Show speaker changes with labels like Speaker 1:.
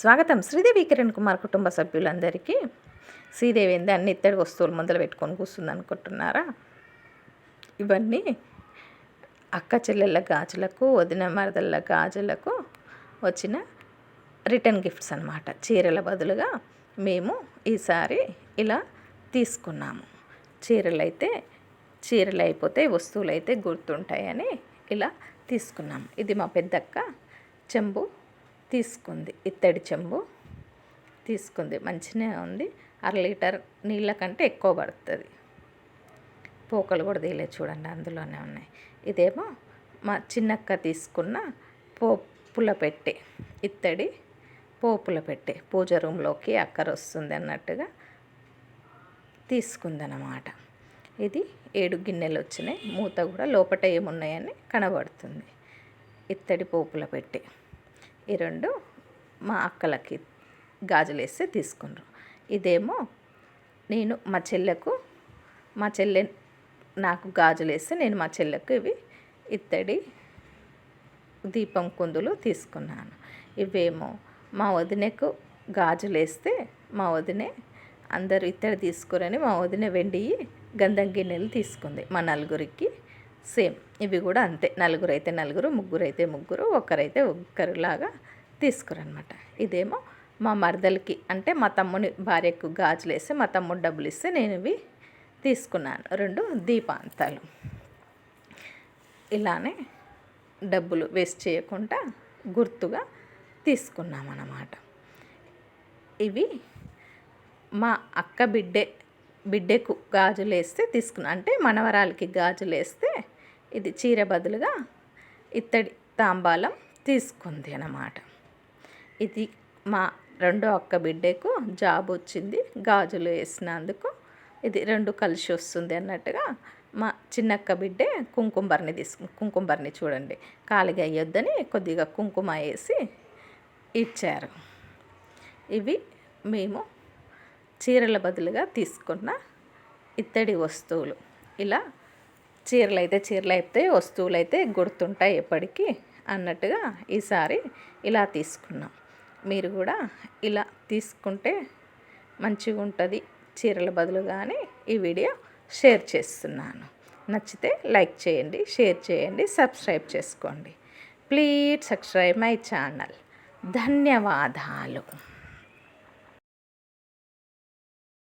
Speaker 1: స్వాగతం శ్రీదేవి కిరణ్ కుమార్ కుటుంబ సభ్యులందరికీ. శ్రీదేవి ఏంది? అన్ని ఇత్తడి వస్తువులు మొదలు పెట్టుకొని కూర్చుంది అనుకుంటున్నారా? ఇవన్నీ అక్క చెల్లెళ్ళ గాజులకు వదిన మరదళ్ళ గాజులకు వచ్చిన రిటర్న్ గిఫ్ట్స్ అనమాట చీరల బదులుగా మేము ఈసారి ఇలా తీసుకున్నాము. చీరలు అయితే చీరలు అయిపోతే వస్తువులు అయితే గుర్తుంటాయని ఇలా తీసుకున్నాము. ఇది మా పెద్దక్క చెంబు తీసుకుంది. ఇత్తడి చెంబు తీసుకుంది. మంచిగా ఉంది. అర లీటర్ నీళ్ళ కంటే ఎక్కువ పడుతుంది. పోకలు కూడా తీయలేదు చూడండి అందులోనే ఉన్నాయి. ఇదేమో మా చిన్నక్క తీసుకున్న పోపుల పెట్టే ఇత్తడి పోపుల పెట్టే. పూజ రూమ్లోకి అక్కర వస్తుంది అన్నట్టుగా తీసుకుందన్నమాట. ఇది ఏడు గిన్నెలు వచ్చినాయి. మూత కూడా లోపట ఏమున్నాయని కనబడుతుంది. ఇత్తడి పోపుల పెట్టే. ఈ రెండు మా అక్కలకి గాజులు వేస్తే తీసుకున్నారు. ఇదేమో నేను మా చెల్లెకు మా చెల్లె నాకు గాజులు వేస్తే నేను మా చెల్లెకు ఇవి ఇత్తడి దీపం కుందులు తీసుకున్నాను. ఇవేమో మా వదినకు గాజులు వేస్తే మా వదినే అందరూ ఇత్తడి తీసుకురని మా వదిన వెండి గంధం గిన్నెలు తీసుకుంది మా నలుగురికి. సేమ్. ఇవి కూడా అంతే. నలుగురు అయితే నలుగురు ముగ్గురు అయితే ముగ్గురు ఒకరైతే ఒక్కరులాగా తీసుకురనమాట ఇదేమో మా మరదలకి అంటే మా తమ్ముని భార్యకు గాజులు వేసి మా తమ్ముడు డబ్బులు ఇస్తే నేను ఇవి తీసుకున్నాను. రెండు దీపాంతాలు. ఇలానే డబ్బులు వేస్ట్ చేయకుండా గుర్తుగా తీసుకున్నామన్నమాట. ఇవి మా అక్క బిడ్డే బిడ్డకు గాజులు వేస్తే తీసుకున్నా అంటే మనవరాలకి గాజులు వేస్తే ఇది చీర బదులుగా ఇత్తడి తాంబాలం తీసుకుంది అన్నమాట. ఇది మా రెండో అక్క బిడ్డకు జాబ్ వచ్చింది గాజులు వేసినందుకు ఇది రెండు కలిసి వస్తుంది అన్నట్టుగా మా చిన్నక్క బిడ్డే కుంకుమర్ని తీసుకు కుంకుమర్ని చూడండి కాలిగా అయ్యొద్దని కొద్దిగా కుంకుమ వేసి ఇచ్చారు. ఇవి మేము చీరల బదులుగా తీసుకున్న ఇత్తడి వస్తువులు. ఇలా చీరలు అయితే చీరలు అయితే వస్తువులు అయితే గుర్తుంటాయి ఎప్పటికీ అన్నట్టుగా ఈసారి ఇలా తీసుకున్నాం. మీరు కూడా ఇలా తీసుకుంటే మంచిగా ఉంటుంది చీరల బదులుగానే ఈ వీడియో షేర్ చేస్తున్నాను. నచ్చితే లైక్ చేయండి షేర్ చేయండి సబ్స్క్రైబ్ చేసుకోండి. Please subscribe my channel. ధన్యవాదాలు.